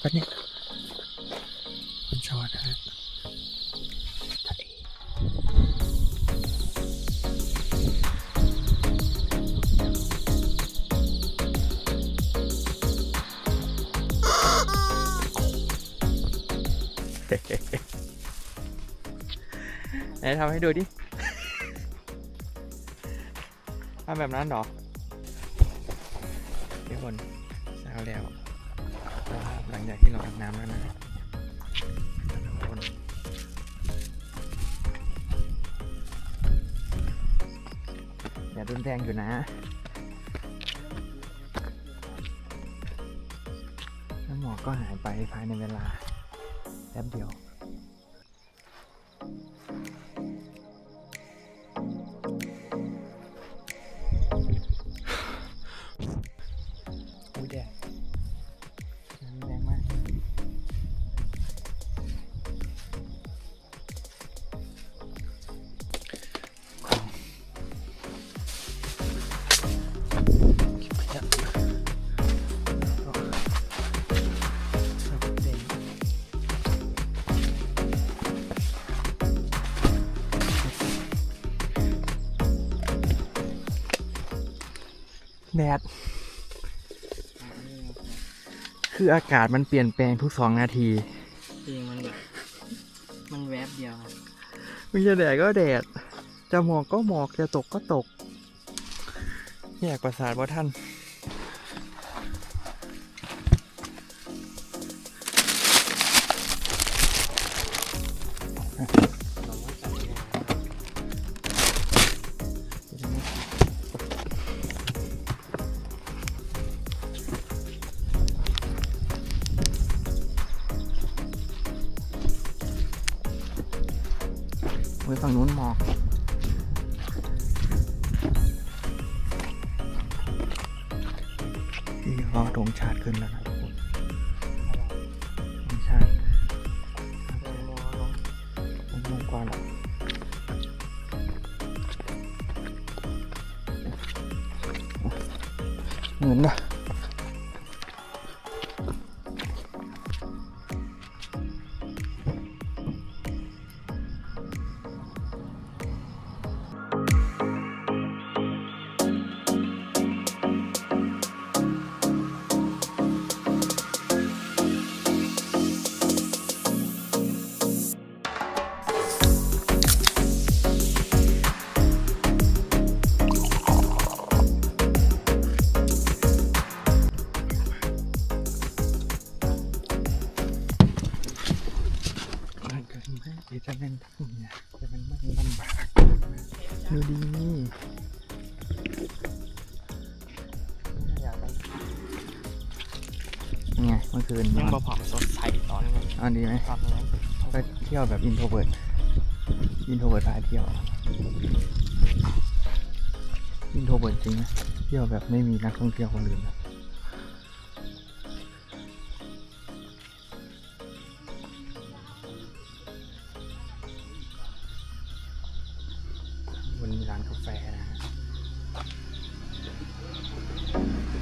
แป๊บนึงคุณชอนนะฮะไหนทำให้ดูดิทำแบบนั้นเหรอทุกคนเช้าแล้ว งจากที่เราอาบน้ำแล้วนะอย่ารุนแรงอยู่นะน้ำหมอกก็หายไปภายในเวลาแป๊บเดียว แดด คืออากาศมันเปลี่ยนแปลงทุกสองนาที จริงมันแบบมันแวบเดียวครับมันจะแดดก็แดด จะหมอกก็หมอก จะตกก็ตก แยกประสาทว่าท่าน ไว้ฝั่งนู้นหมอกนี่รอธงชาติขึ้นแล้วนะทุกคนธงชาติผมมงกว่าหรอเหมือนปะมัน ดูดีอยากไปยังไงเมื่อคืนยังนบ่อนผอมสดใสตอนนี้อันดีไหมครับนั้นไปเที่ยวแบบอินโทรเวิร์ดอินโทรเวิร์ดพาเที่ยวอินโทรเวิร์ดจริงนะเที่ยวแบบไม่มีนักท่องเที่ยวคนอื่นนะ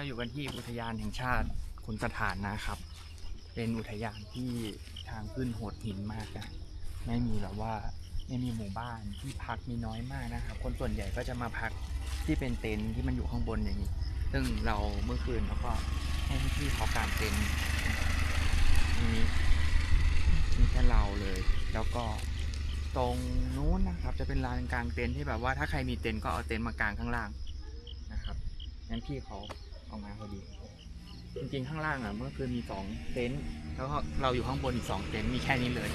เราอยู่กันที่อุทยานแห่งชาติขุนสถานนะครับ เป็นอุทยานที่ทางขึ้นโหดหินมากนะไม่มีแบบว่ายังมีหมู่บ้านที่พักมีน้อยมากนะครับ คนส่วนใหญ่ก็จะมาพักที่เป็นเต็นท์ที่มันอยู่ข้างบนอย่างนี้ ซึ่งเราเมื่อคืนเราก็ให้พี่เขากางเต็นท์ตรงนี้มีแค่เราเลย แล้วก็ตรงนู้นนะครับ จะเป็นลานกลางเต็นท์ที่แบบว่าถ้าใครมีเต็นท์ก็เอาเต็นท์มากางข้างล่างนะครับงั้นพี่เขา เอามาพอดี จริงๆข้างล่างอะเมื่อคืนมีสองเต็นท์แล้วก็เราอยู่ข้างบนอีกสองเต็นท์มีแค่นี้เลย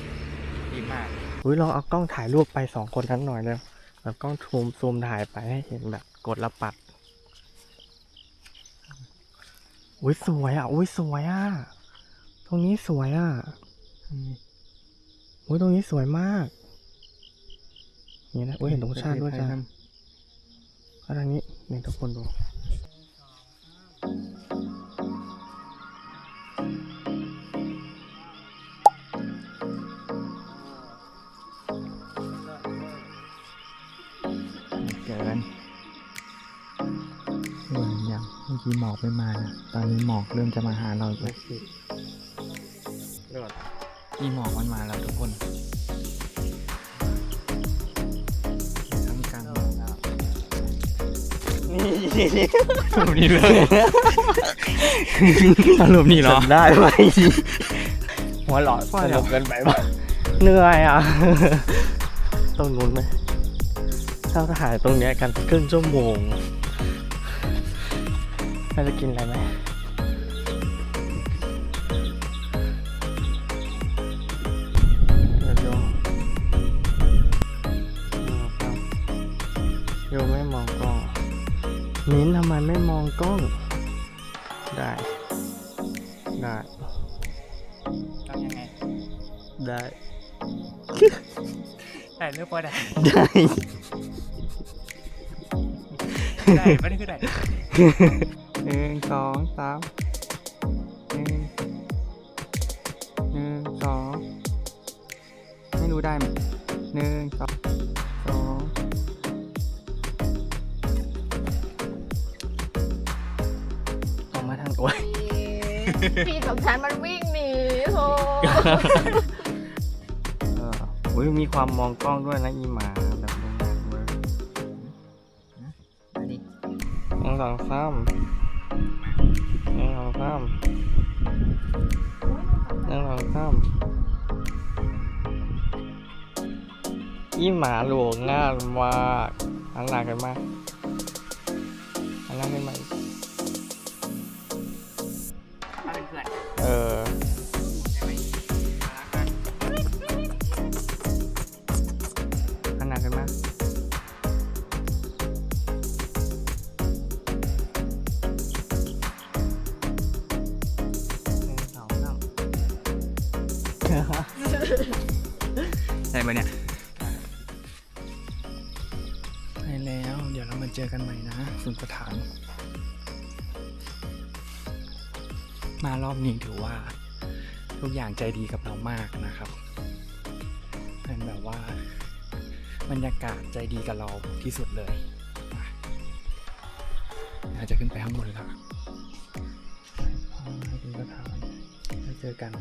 ดีมากอุ้ยลองเอากล้องถ่ายรูปไปสองคนนั้นหน่อยเลยแบบกล้องซูมซูมถ่ายไปให้เห็นแบบกดแล้วปัดอุ้ยสวยอะอุ้ยสวยอะ ตรงนี้สวยอะอุ้ยตรงนี้สวยมากนี่นะอุ้ยเห็นตรงชาติด้วยจ้ะก็ทางนี้นี่ทุกคนดู เกินเหมือนอย่างเมื่อกี้หมอกไม่มานะตอนนี้หมอกเริ่มจะมาหาเราแล้ว นี่หมอกมันมาแล้วทุกคน อารมณ์นี้เลยอารมณ์นี้เหรอ ได้ไหมหัวหลอดสนุกเกินไปปะเหนื่อยอะตรงนู้นไหมถ้าถ่ายตรงเนี้ยกันครึ่งชั่วโมงเราจะกินอะไรไหมเดี๋ยวโยโยไม่มองกล้อง มิ้นทำไมไม่มองกล้อง ได้ ได้ทำยังไง ได้ได้เลือกว่าได้ ได้ได้ไม่ได้คือได้หนึ่งสองสามหนึ่งหนึ่งสองไม่รู้ได้ไหมหนึ่งสอง โอ้ยพี่กับฉันมันวิ่งหนีโธ่เอออุ้ยมีความมองกล้องด้วยนะอีหมาแบบโรงงานเวิร์กอันนี้หนึ่งสองสามหนึ่งสองสามหนึ่งสองสามอีหมาหลวงงานมากหันหน้ากันมาหันหน้าขึ้นมาอีก ใช่ไหมเนี่ยใช่แล้ว เดี๋ยวเรามาเจอกันใหม่นะสุนสถานมารอบนี้ถือว่า ทุกอย่างใจดีกับเรามากนะครับเป็นแบบว่าบรรยากาศใจดีกับเราที่สุดเลยอะอาจจะขึ้นไปข้างบนแล้วสุนสถานแล้วเจอกัน